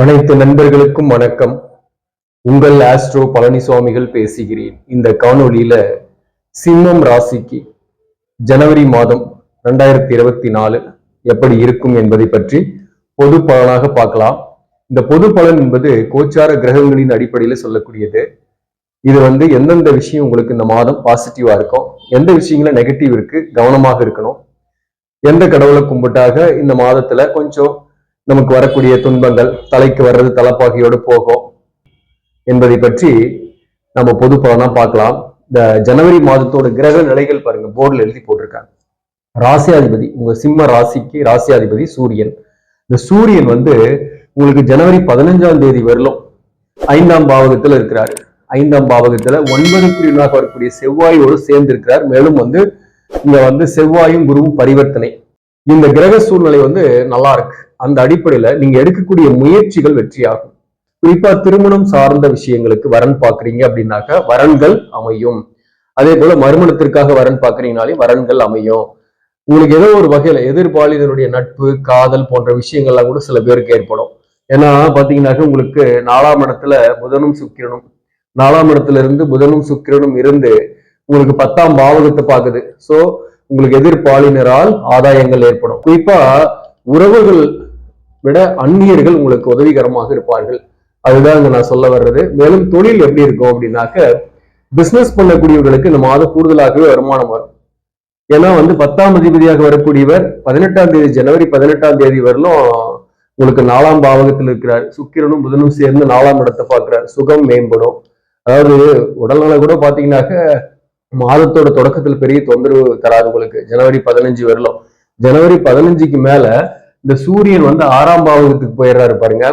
அனைத்து நண்பர்களுக்கும் வணக்கம். உங்கள் ஆஸ்ட்ரோ பழனிசுவாமிகள் பேசுகிறேன். இந்த காணொளியில சிம்மம் ராசிக்கு ஜனவரி மாதம் ரெண்டாயிரத்தி இருபத்தி நாலு எப்படி இருக்கும் என்பதை பற்றி பொது பலனாக பார்க்கலாம். இந்த பொது பலன் என்பது கோச்சார கிரகங்களின் அடிப்படையில் சொல்லக்கூடியது. இது வந்து எந்தெந்த விஷயம் உங்களுக்கு இந்த மாதம் பாசிட்டிவா இருக்கும்? எந்த விஷயங்கள நெகட்டிவ் இருக்கு? கவனமாக இருக்கணும். எந்த கடவுளை கும்பிட்டாக இந்த மாதத்துல கொஞ்சம் நமக்கு வரக்கூடிய துன்பங்கள் தலைக்கு வர்றது தலைப்பாகையோடு போகும் என்பதை பற்றி நம்ம பொது பலனா பார்க்கலாம். இந்த ஜனவரி மாதத்தோட கிரக நிலைகள் பாருங்க போர்டில் எழுதி போட்டிருக்காங்க. ராசியாதிபதி உங்க சிம்ம ராசிக்கு ராசியாதிபதி சூரியன். இந்த சூரியன் வந்து உங்களுக்கு ஜனவரி பதினஞ்சாம் தேதி வரலும் ஐந்தாம் பாவகத்துல இருக்கிறாரு. ஐந்தாம் பாவகத்துல ஒன்பது குறியனாக வரக்கூடிய செவ்வாயோடு சேர்ந்து இருக்கிறார் மேலும் வந்து இங்க வந்து செவ்வாயும் குருவும் பரிவர்த்தனை. இந்த கிரக சூழ்நிலை வந்து நல்லா இருக்கு. அந்த அடிப்படையில நீங்க எடுக்கக்கூடிய முயற்சிகள் வெற்றியாகும். குறிப்பா திருமணம் சார்ந்த விஷயங்களுக்கு வரன் பாக்குறீங்க அப்படின்னாக்க வரன்கள் அமையும். அதே போல மறுமணத்திற்காக வரன் பாக்குறீங்கனாலே வரன்கள் அமையும். உங்களுக்கு ஏதோ ஒரு வகையில எதிர்பாலினருடைய நட்பு காதல் போன்ற விஷயங்கள்லாம் கூட சில பேருக்கு ஏற்படும். ஏன்னா பாத்தீங்கன்னாக்க உங்களுக்கு நாலாம் இடத்துல புதனும் சுக்கிரனும் நாலாம் இடத்துல இருந்து புதனும் சுக்கிரனும் இருந்து உங்களுக்கு பத்தாம் பாவகத்தை பாக்குது சோ உங்களுக்கு எதிர்பாலினரால் ஆதாயங்கள் ஏற்படும். குறிப்பா உறவுகள் விட அந்நியர்கள் உங்களுக்கு உதவிகரமாக இருப்பார்கள். அதுதான் இங்க நான் சொல்ல வர்றது. மேலும் தொழில் எப்படி இருக்கும் அப்படின்னாக்க பிசினஸ் பண்ணக்கூடியவர்களுக்கு இந்த மாதம் கூடுதலாகவே வருமானம் வரும். ஏன்னா வந்து பத்தாம் அதிபதியாக வரக்கூடியவர் பதினெட்டாம் தேதி ஜனவரி பதினெட்டாம் தேதி வரலும் உங்களுக்கு நாலாம் பாவகத்தில் இருக்கிறார். சுக்கிரனும் புதனும் சேர்ந்து நாலாம் இடத்தை பார்க்கிறார். சுகம் மேம்படும். அதாவது உடல்நல கூட பாத்தீங்கன்னாக்க மாதத்தோட தொடக்கத்தில் பெரிய தொந்தரவு தராது உங்களுக்கு. ஜனவரி பதினஞ்சு வரலும். ஜனவரி பதினஞ்சுக்கு மேல இந்த சூரியன் வந்து ஆறாம் பாவகத்துக்கு போயிடுறாரு பாருங்க.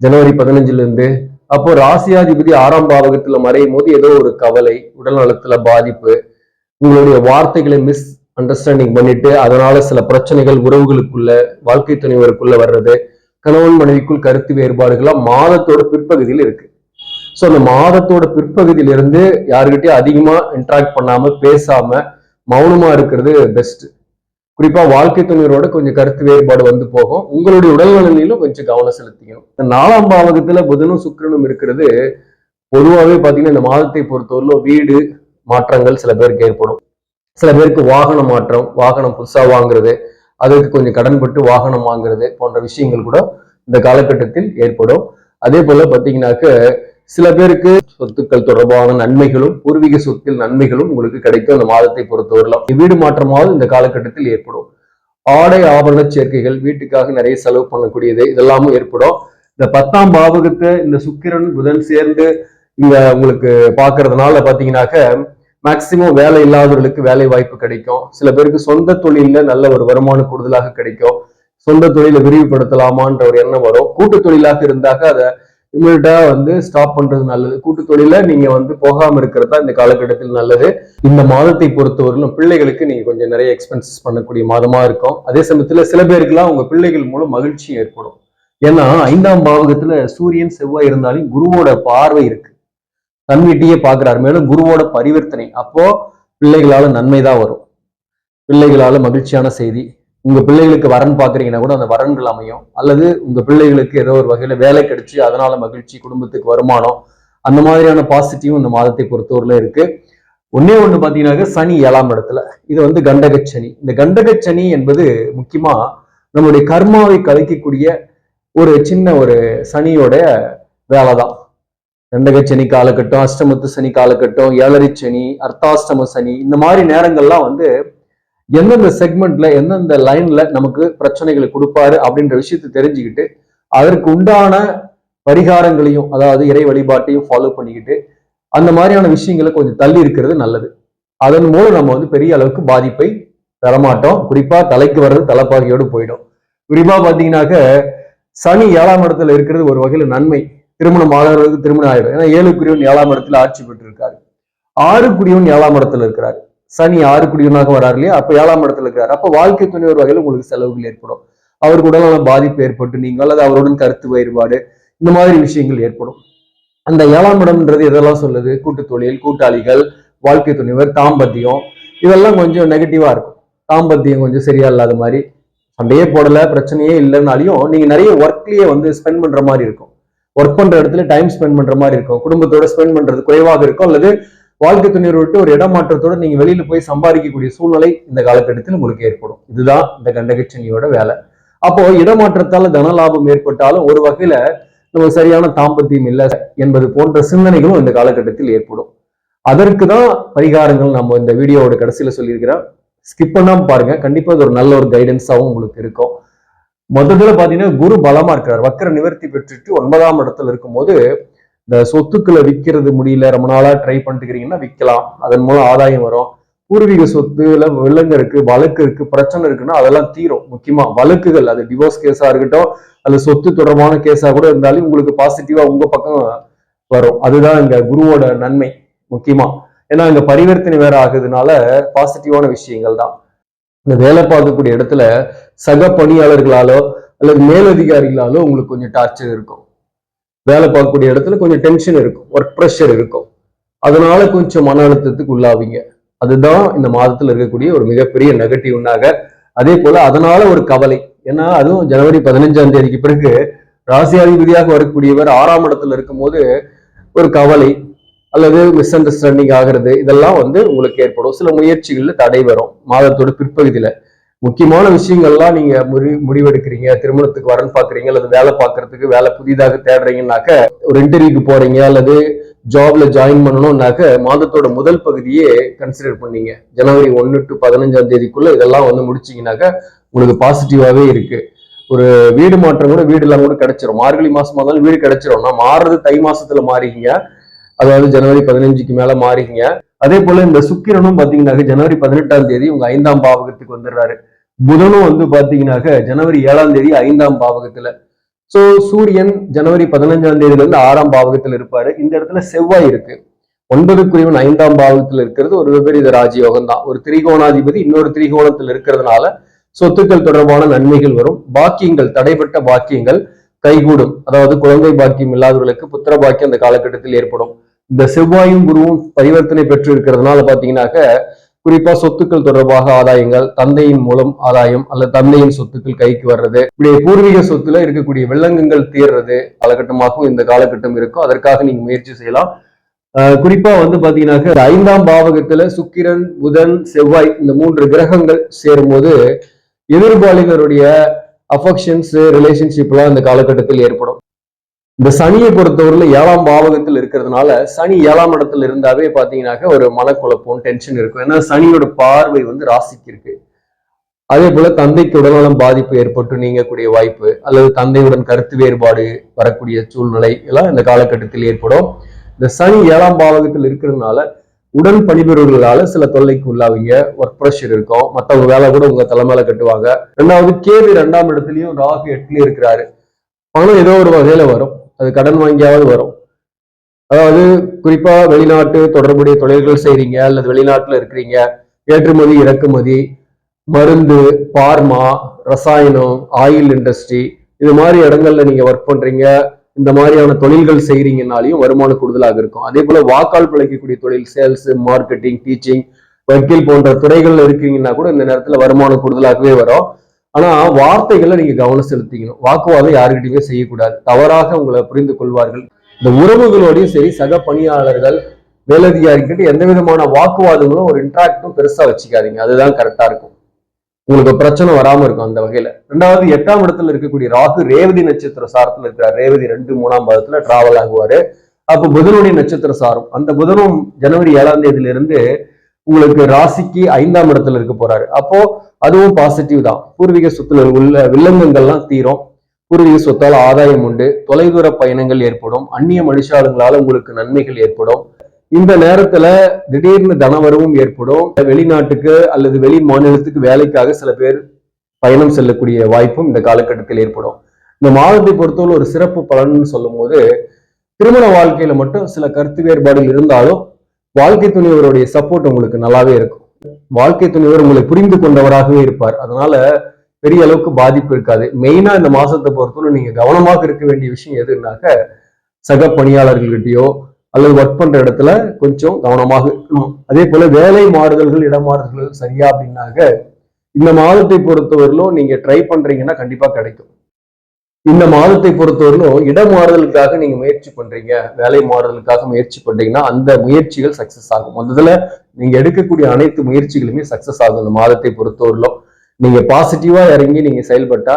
ஜனவரி பதினஞ்சுல இருந்து அப்போ ராசியாதிபதி ஆறாம் பாவகத்துல மறையும் போது ஏதோ ஒரு கவலை உடல் நலத்துல பாதிப்பு உங்களுடைய வார்த்தைகளை மிஸ் அண்டர்ஸ்டாண்டிங் பண்ணிட்டு அதனால சில பிரச்சனைகள் உறவுகளுக்குள்ள வாழ்க்கை துணைவருக்குள்ள வர்றது கணவன் மனைவிக்குள் கருத்து வேறுபாடுகள்லாம் மாதத்தோட பிற்பகுதியில் இருக்கு. ஸோ அந்த மாதத்தோட பிற்பகுதியில இருந்து யாருக்கிட்டையும் அதிகமா இன்ட்ராக்ட் பண்ணாம பேசாம மௌனமா இருக்கிறது பெஸ்ட் குறிப்பா வாழ்க்கை துணையரோட கொஞ்சம் கருத்து வேறுபாடு வந்து போகும். உங்களுடைய உடல்நலனிலும் கொஞ்சம் கவனம் செலுத்திக்கணும். இந்த நாலாம் பாவகத்துல புதனும் சுக்கிரனும் இருக்கிறது பொதுவாகவே பாத்தீங்கன்னா இந்த மாதத்தை பொறுத்தவரையிலும் வீடு மாற்றங்கள் சில பேருக்கு ஏற்படும். சில பேருக்கு வாகன மாற்றம் வாகனம் புதுசா வாங்குறது அதற்கு கொஞ்சம் கடன்பட்டு வாகனம் வாங்குறது போன்ற விஷயங்கள் கூட இந்த காலகட்டத்தில் ஏற்படும். அதே போல பாத்தீங்கன்னாக்க சில பேருக்கு சொத்துக்கள் தொடர்பான நன்மைகளும் பூர்வீக சொத்தில் நன்மைகளும் உங்களுக்கு கிடைக்கும் அந்த மாதத்தை பொறுத்தவரலாம் வீடு மாற்றமாவது இந்த காலகட்டத்தில் ஏற்படும். ஆடை ஆபரண சேர்க்கைகள் வீட்டுக்காக நிறைய செலவு பண்ணக்கூடியது இதெல்லாமும் ஏற்படும். இந்த பத்தாம் பாவகத்தை இந்த சுக்கிரன் புதன் சேர்ந்து இங்க உங்களுக்கு பாக்குறதுனால பாத்தீங்கன்னாக்க மேக்சிமம் வேலை இல்லாதவர்களுக்கு வேலை வாய்ப்பு கிடைக்கும். சில பேருக்கு சொந்த தொழில நல்ல ஒரு வருமானம் கூடுதலாக கிடைக்கும். சொந்த தொழிலை விரிவுபடுத்தலாமான்ற ஒரு எண்ணம் வரும். கூட்டு தொழிலாக இருந்தாக்க அதை இமீடியட்டா வந்து ஸ்டாப் பண்றது நல்லது. கூட்டு தொழில நீங்க வந்து போகாம இருக்கிறது தான் இந்த காலகட்டத்தில் நல்லது. இந்த மாதத்தை பொறுத்தவரையிலும் பிள்ளைகளுக்கு நீங்க கொஞ்சம் நிறைய எக்ஸ்பென்சஸ் பண்ணக்கூடிய மாதமா இருக்கும். அதே சமயத்துல சில பேருக்குலாம் உங்க பிள்ளைகள் மூலம் மகிழ்ச்சி ஏற்படும். ஏன்னா ஐந்தாம் பாவகத்துல சூரியன் செவ்வாய் இருந்தாலும் குருவோட பார்வை இருக்கு. தன் வீட்டையே பாக்குறாரு மேலும் குருவோட பரிவர்த்தனை. அப்போ பிள்ளைகளால நன்மை தான் வரும். பிள்ளைகளால மகிழ்ச்சியான செய்தி. உங்க பிள்ளைகளுக்கு வரன் பாக்குறீங்கன்னா கூட அந்த வரன்கள் அமையும். அல்லது உங்க பிள்ளைகளுக்கு ஏதோ ஒரு வகையில வேலை கிடைச்சு அதனால மகிழ்ச்சி குடும்பத்துக்கு வருமானம் அந்த மாதிரியான பாசிட்டிவும் இந்த மாதத்தை பொறுத்தவரையில இருக்கு. ஒன்னே ஒண்ணு பாத்தீங்கன்னாக்க சனி ஏழாம் இடத்துல. இது வந்து கண்டகச்சனி. இந்த கண்டகச்சனி என்பது முக்கியமா நம்முடைய கர்மாவை கலைக்கக்கூடிய ஒரு சின்ன ஒரு சனியோட வேலை தான் கண்டக சனி காலகட்டம் அஷ்டமத்து சனி காலகட்டம் ஏழரை சனி அர்த்தாஷ்டம சனி இந்த மாதிரி நேரங்கள்லாம் வந்து எந்தெந்த செக்மெண்ட்ல எந்தெந்த லைன்ல நமக்கு பிரச்சனைகளை கொடுப்பாரு அப்படின்ற விஷயத்தை தெரிஞ்சுக்கிட்டு அதற்கு உண்டான பரிகாரங்களையும் அதாவது இறை வழிபாட்டையும் ஃபாலோ பண்ணிக்கிட்டு அந்த மாதிரியான விஷயங்களை கொஞ்சம் தள்ளி இருக்கிறது நல்லது. அதன் மூலம் நம்ம வந்து பெரிய அளவுக்கு பாதிப்பை பெறமாட்டோம் குறிப்பா தலைக்கு வர்றது தலைப்பாகையோடு போயிடும். குறிப்பா பாத்தீங்கன்னாக்க சனி ஏழாம் இடத்துல இருக்கிறது ஒரு வகையில நன்மை. திருமணம் ஆகிறவர்களுக்கு திருமணம் ஆயிடும். ஏன்னா ஏழு குடியவன் ஏழாம் இடத்துல ஆட்சி பெற்று இருக்காரு ஆறு குடியவன் ஏழாம் இடத்துல இருக்கிறாரு. சனி ஆறு குடியனாக வராரு இல்லையா? அப்ப ஏழாம் இடத்துல இருக்கிறார். அப்ப வாழ்க்கை துணை ஒரு வகையில் உங்களுக்கு செலவுகள் ஏற்படும். அவருக்கு உடல்நல பாதிப்பு ஏற்பட்டு நீங்கள் அல்லது அவருடன் கருத்து வேறுபாடு இந்த மாதிரி விஷயங்கள் ஏற்படும். அந்த ஏழாம் இடம்ன்றது எதெல்லாம் சொல்லுது? கூட்டு தொழில் கூட்டாளிகள் வாழ்க்கை துணைவர் தாம்பத்தியம். இதெல்லாம் கொஞ்சம் நெகட்டிவா இருக்கும். தாம்பத்தியம் கொஞ்சம் சரியா இல்லாத மாதிரி. அப்படியே போடல பிரச்சனையே இல்லைனாலையும் நீங்க நிறைய ஒர்க்லயே வந்து ஸ்பெண்ட் பண்ற மாதிரி இருக்கும். ஒர்க் பண்ற இடத்துல டைம் ஸ்பெண்ட் பண்ற மாதிரி இருக்கும். குடும்பத்தோட ஸ்பெண்ட் பண்றது குறைவாக இருக்கும். அல்லது வாழ்க்கை துணியர் விட்டு ஒரு இடமாற்றத்தோட நீங்க வெளியில போய் சம்பாதிக்கக்கூடிய சூழ்நிலை இந்த காலகட்டத்தில் உங்களுக்கு ஏற்படும். இதுதான் இந்த கண்டகச்சனியோட வேலை. அப்போ இடமாற்றத்தால தன லாபம் ஏற்பட்டாலும் ஒரு வகையில நமக்கு சரியான தாம்பத்தியம் இல்லை என்பது போன்ற சிந்தனைகளும் இந்த காலகட்டத்தில் ஏற்படும். அதற்கு தான் பரிகாரங்கள் நம்ம இந்த வீடியோவோட கடைசியில சொல்லியிருக்கிறோம் ஸ்கிப் பண்ணாம பாருங்க. கண்டிப்பா அது ஒரு நல்ல ஒரு கைடன்ஸாகவும் உங்களுக்கு இருக்கும். மொத்தத்துல பாத்தீங்கன்னா குரு பலமா இருக்கிறார். வக்கர நிவர்த்தி பெற்றுட்டு ஒன்பதாம் இடத்துல இருக்கும்போது இந்த சொத்துக்களை விற்கிறது முடியல ரொம்ப நாளா ட்ரை பண்ணிட்டுக்கிறீங்கன்னா விற்கலாம். அதன் மூலம் ஆதாயம் வரும். பூர்வீக சொத்துல விலங்கு இருக்கு வழக்கு இருக்கு பிரச்சனை இருக்குன்னா அதெல்லாம் தீரும். முக்கியமா வழக்குகள் அது டிவோர்ஸ் கேஸா இருக்கட்டும் அல்லது சொத்து தொடர்பான கேஸா கூட இருந்தாலும் உங்களுக்கு பாசிட்டிவா உங்க பக்கம் வரும். அதுதான் இங்க குருவோட நன்மை முக்கியமா. ஏன்னா இங்க பரிவர்த்தனை வேற ஆகுதுனால பாசிட்டிவான விஷயங்கள் தான். இந்த வேலை பார்க்கக்கூடிய இடத்துல சக பணியாளர்களாலோ அல்லது மேலதிகாரிகளாலோ உங்களுக்கு கொஞ்சம் டார்ச்சர் இருக்கும். வேலை பார்க்கக்கூடிய இடத்துல கொஞ்சம் டென்ஷன் இருக்கும் ஒர்க் ப்ரெஷர் இருக்கும். அதனால கொஞ்சம் மன அழுத்தத்துக்கு உள்ளாவீங்க. அதுதான் இந்த மாதத்துல இருக்கக்கூடிய ஒரு மிகப்பெரிய நெகட்டிவ்னாக அதே போல அதனால ஒரு கவலை. ஏன்னா அதுவும் ஜனவரி பதினஞ்சாம் தேதிக்கு பிறகு ராசியாதிபதியாக வரக்கூடியவர் ஆறாம் இடத்துல இருக்கும்போது ஒரு கவலை அல்லது மிஸ் அண்டர்ஸ்டாண்டிங் ஆகிறது. இதெல்லாம் வந்து உங்களுக்கு ஏற்படும். சில முயற்சிகள்ல தடை வரும். மாதத்தோட பிற்பகுதியில. முக்கியமான விஷயங்கள்லாம் நீங்க முடி முடிவெடுக்கிறீங்க திருமணத்துக்கு வரன் பாக்குறீங்க அல்லது வேலை பார்க்கறதுக்கு வேலை புதிதாக தேடுறீங்கனாக்க ஒரு இன்டர்வியூக்கு போறீங்க அல்லது ஜாப்ல ஜாயின் பண்ணணும்னாக்க மாதத்தோட முதல் பகுதியே கன்சிடர் பண்ணீங்க. ஜனவரி ஒன்னு டு பதினஞ்சாம் தேதிக்குள்ள இதெல்லாம் வந்து முடிச்சிங்கனாக்க உங்களுக்கு பாசிட்டிவாவே இருக்கு. ஒரு வீடு மாற்றம் கூட வீடு எல்லாம் கூட கிடைச்சிரும். மார்கழி மாசமா இருந்தாலும் வீடு கிடைச்சிரும். நான் மாறுறது தை மாசத்துல மாறிக்கிங்க. அதாவது ஜனவரி பதினஞ்சுக்கு மேல மாறிக்கிங்க. அதே போல இந்த சுக்கிரனும் பாத்தீங்கன்னாக்க ஜனவரி பதினெட்டாம் தேதி உங்க ஐந்தாம் பாவகத்துக்கு வந்துடுறாரு. புதனும் வந்து பாத்தீங்கன்னாக்க ஜனவரி ஏழாம் தேதி ஐந்தாம் பாவகத்துல. சோ சூரியன் ஜனவரி பதினஞ்சாம் தேதியில இருந்து ஆறாம் பாவகத்துல இருப்பாரு. இந்த இடத்துல செவ்வாய் இருக்கு. ஒன்பதுக்குரியவன் ஐந்தாம் பாவகத்துல இருக்கிறது ஒரு விபரீத ராஜயோகம் தான். ஒரு திரிகோணாதிபதி இன்னொரு திரிகோணத்துல இருக்கிறதுனால சொத்துக்கள் தொடர்பான நன்மைகள் வரும். பாக்கியங்கள் தடைப்பட்ட பாக்கியங்கள் கைகூடும். அதாவது குழந்தை பாக்கியம் இல்லாதவர்களுக்கு புத்திர பாக்கியம் அந்த காலகட்டத்தில் ஏற்படும். இந்த செவ்வாயும் குருவும் பரிவர்த்தனை பெற்று இருக்கிறதுனால பாத்தீங்கன்னாக்க குறிப்பா சொத்துக்கள் தொடர்பாக ஆதாயங்கள் தந்தையின் மூலம் ஆதாயம் அல்லது தந்தையின் சொத்துக்கள் கைக்கு வர்றது இப்படி பூர்வீக சொத்துல இருக்கக்கூடிய வில்லங்கங்கள் தீர்றது காலகட்டமாகவும் இந்த காலகட்டம் இருக்கும். அதற்காக நீங்க முயற்சி செய்யலாம். ஆஹ் குறிப்பா வந்து பாத்தீங்கன்னாக்க ஐந்தாம் பாவகத்துல சுக்கிரன் புதன் செவ்வாய் இந்த மூன்று கிரகங்கள் சேரும்போது எதிர்பாலினருடைய அஃபெக்ஷன்ஸ் ரிலேஷன்ஷிப் எல்லாம் இந்த காலகட்டத்தில் ஏற்படும். இந்த சனியை பொறுத்தவரையில ஏழாம் பாவகத்தில் இருக்கிறதுனால சனி ஏழாம் இடத்துல இருந்தாவே பாத்தீங்கன்னாக்க ஒரு மனக்குழப்பம் டென்ஷன் இருக்கும். ஏன்னா சனியோட பார்வை வந்து ராசிக்கு இருக்கு அதே போல தந்தைக்கு உடல்நலம் பாதிப்பு ஏற்பட்டு நீங்கக்கூடிய வாய்ப்பு அல்லது தந்தையுடன் கருத்து வேறுபாடு வரக்கூடிய சூழ்நிலை எல்லாம் இந்த காலகட்டத்தில் ஏற்படும். இந்த சனி ஏழாம் பாவகத்தில் இருக்கிறதுனால உடன் பணிபுரிவர்களால சில தொல்லைக்கு உள்ளாவீங்க ஒர்க் ப்ரெஷர் இருக்கும். மற்றவங்க வேலை கூட உங்க தலைமையில கட்டுவாங்க. ரெண்டாவது கேது ரெண்டாம் இடத்துலயும் ராகு எட்டுலயும் இருக்கிறாரு. பணம் ஏதோ ஒரு வகையில வரும். அது கடன் வாங்கியாவது வரும். அதாவது குறிப்பா வெளிநாட்டு தொடர்புடைய தொழில்கள் செய்கிறீங்க அல்லது வெளிநாட்டில் இருக்கிறீங்க ஏற்றுமதி இறக்குமதி மருந்து பார்மா ரசாயனம் ஆயில் இண்டஸ்ட்ரி இது மாதிரி இடங்கள்ல நீங்க ஒர்க் பண்றீங்க இந்த மாதிரியான தொழில்கள் செய்கிறீங்கனாலையும் வருமானம் கூடுதலாக இருக்கும். அதே போல வாக்கால் பிழைக்கக்கூடிய தொழில் சேல்ஸ் மார்க்கெட்டிங் டீச்சிங் வக்கீல் போன்ற துறைகள் இருக்கீங்கன்னா கூட இந்த நேரத்தில் வருமானம் கூடுதலாகவே வரும். ஆனா வார்த்தைகளை நீங்க கவனம் செலுத்திக்கணும் வாக்குவாதம் யாருக்கிட்டையுமே செய்யக்கூடாது. தவறாக உங்களை புரிந்து கொள்வார்கள். இந்த உறவுகளோடையும் சரி சக பணியாளர்கள் மேலதிகாரிக்கிட்ட எந்த விதமான வாக்குவாதங்களும் ஒரு இன்ட்ராக்டும் பெருசா வச்சுக்காதீங்க. அதுதான் கரெக்டா இருக்கும். உங்களுக்கு பிரச்சனை வராம இருக்கும் அந்த வகையில. ரெண்டாவது எட்டாம் இடத்துல இருக்கக்கூடிய ராகு ரேவதி நட்சத்திர சாரத்துல இருக்கிறார். ரேவதி ரெண்டு மூணாம் பாதத்துல டிராவல் ஆகுவாரு. அப்ப புதனுடைய நட்சத்திர சாரம். அந்த புதனும் ஜனவரி ஏழாம் தேதியிலிருந்து உங்களுக்கு ராசிக்கு ஐந்தாம் இடத்துல இருக்க போறாரு. அப்போ அதுவும் பாசிட்டிவ் தான். பூர்வீக சொத்துல உள்ள வில்லங்கங்கள்லாம் தீரும். பூர்வீக சொத்தால் ஆதாயம் உண்டு. தொலைதூர பயணங்கள் ஏற்படும். அந்நிய மனுஷாளுங்களால உங்களுக்கு நன்மைகள் ஏற்படும். இந்த நேரத்துல திடீர்னு தனவரவும் ஏற்படும். வெளிநாட்டுக்கு அல்லது வெளி மாநிலத்துக்கு வேலைக்காக சில பேர் பயணம் செல்லக்கூடிய வாய்ப்பும் இந்த காலகட்டத்தில் ஏற்படும். இந்த மாதத்தை பொறுத்தவரை ஒரு சிறப்பு பலன்னு சொல்லும் போது திருமண வாழ்க்கையில மட்டும் சில கருத்து வேறுபாடுகள் இருந்தாலும் வாழ்க்கை துணிவருடைய சப்போர்ட் உங்களுக்கு நல்லாவே இருக்கும். வாழ்க்கை துணைவர் உங்களை புரிந்து கொண்டவராகவே இருப்பார். அதனால பெரிய அளவுக்கு பாதிப்பு இருக்காது. மெயினா இந்த மாசத்தை பொறுத்தவரை நீங்க கவனமாக இருக்க வேண்டிய விஷயம் எதுனாக்க சக பணியாளர்கள்கிட்டயோ அல்லது ஒர்க் பண்ற இடத்துல கொஞ்சம் கவனமாக இருக்கணும். அதே போல வேலை மாறுதல்கள் இடமாறுதல்கள் சரியா அப்படின்னாக்க இந்த மாதத்தை பொறுத்தவரையிலும் நீங்க ட்ரை பண்றீங்கன்னா கண்டிப்பா கிடைக்கும். இந்த மாதத்தை பொறுத்தவரையிலும் இடம் மாறுதலுக்காக நீங்க முயற்சி பண்றீங்க. வேலை மாறுதலுக்காக முயற்சி பண்றீங்கன்னா அந்த முயற்சிகள் சக்சஸ் ஆகும். முதல்ல நீங்க எடுக்கக்கூடிய அனைத்து முயற்சிகளுமே சக்சஸ் ஆகும் இந்த மாதத்தை பொறுத்தவரையிலும். நீங்க பாசிட்டிவா இறங்கி நீங்க செயல்பட்டா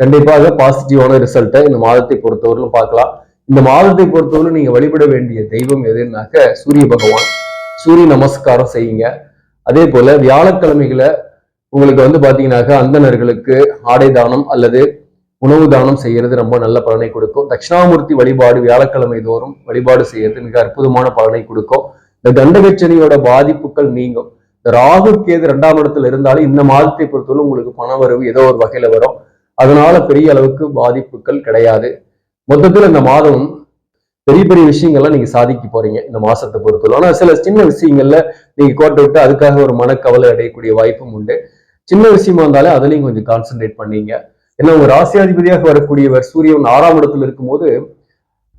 கண்டிப்பாக பாசிட்டிவான ரிசல்ட்டை இந்த மாதத்தை பொறுத்தவரையிலும் பார்க்கலாம். இந்த மாதத்தை பொறுத்தவரையிலும் நீங்க வழிபட வேண்டிய தெய்வம் எதுனாக்க சூரிய பகவான். சூரிய நமஸ்காரம் செய்யுங்க. அதே போல வியாழக்கிழமைகளை உங்களுக்கு வந்து பாத்தீங்கன்னாக்கா அந்தணர்களுக்கு ஆடை தானம் அல்லது உணவு தானம் செய்யறது ரொம்ப நல்ல பலனை கொடுக்கும். தட்சிணாமூர்த்தி வழிபாடு வியாழக்கிழமை தோறும் வழிபாடு செய்யறது மிக அற்புதமான பலனை கொடுக்கும். இந்த கண்டகச்சனியோட பாதிப்புகள் நீங்கும். இந்த ராகு கேது ரெண்டாம் இடத்துல இருந்தாலும் இந்த மாதத்தை பொறுத்தவரை உங்களுக்கு பண வரவு ஏதோ ஒரு வகையில வரும். அதனால பெரிய அளவுக்கு பாதிப்புகள் கிடையாது. மொத்தத்துல இந்த மாதம் பெரிய பெரிய விஷயங்கள்லாம் நீங்க சாதிக்க போறீங்க இந்த மாசத்தை பொறுத்தவரை. ஆனா சில சின்ன விஷயங்கள்ல நீங்க கோட்டை விட்டு அதுக்காக ஒரு மனக்கவலை அடையக்கூடிய வாய்ப்பும் உண்டு. சின்ன விஷயமா இருந்தாலே அதுலயும் கொஞ்சம் கான்சென்ட்ரேட் பண்ணீங்க. ஏன்னா ஒரு ராசியாதிபதியாக வரக்கூடியவர் சூரியன் ஆறாம் இடத்துல இருக்கும்போது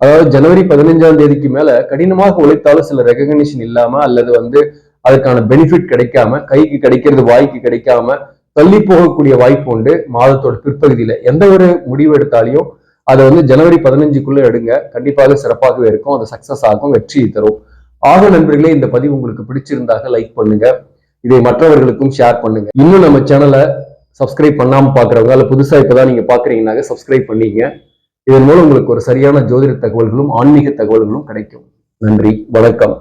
அதாவது ஜனவரி பதினஞ்சாம் தேதிக்கு மேல கடினமாக உழைத்தாலும் சில ரெகக்னிஷன் இல்லாம அல்லது வந்து அதுக்கான பெனிஃபிட் கிடைக்காம கைக்கு கிடைக்கிறது வாய்க்கு கிடைக்காம தள்ளி போகக்கூடிய வாய்ப்பு உண்டு. மாதத்தோட பிற்பகுதியில எந்த ஒரு முடிவு எடுத்தாலையும் அதை வந்து ஜனவரி பதினஞ்சுக்குள்ள எடுங்க. கண்டிப்பாக சிறப்பாகவே இருக்கும். அது சக்சஸ் ஆகும் வெற்றி தரும். ஆக நண்பர்களே இந்த பதிவு உங்களுக்கு பிடிச்சிருந்தாக லைக் பண்ணுங்க. இதை மற்றவர்களுக்கும் ஷேர் பண்ணுங்க. இன்னும் நம்ம சேனலை சப்ஸ்கிரைப் பண்ணாம பாக்குறவங்க புதுசாக இப்போ தான் நீங்க பாக்குறீங்கன்னாக்க சப்ஸ்கிரைப் பண்ணீங்க இதன் மூலம் உங்களுக்கு ஒரு சரியான ஜோதிட தகவல்களும் ஆன்மீக தகவல்களும் கிடைக்கும். நன்றி வணக்கம்.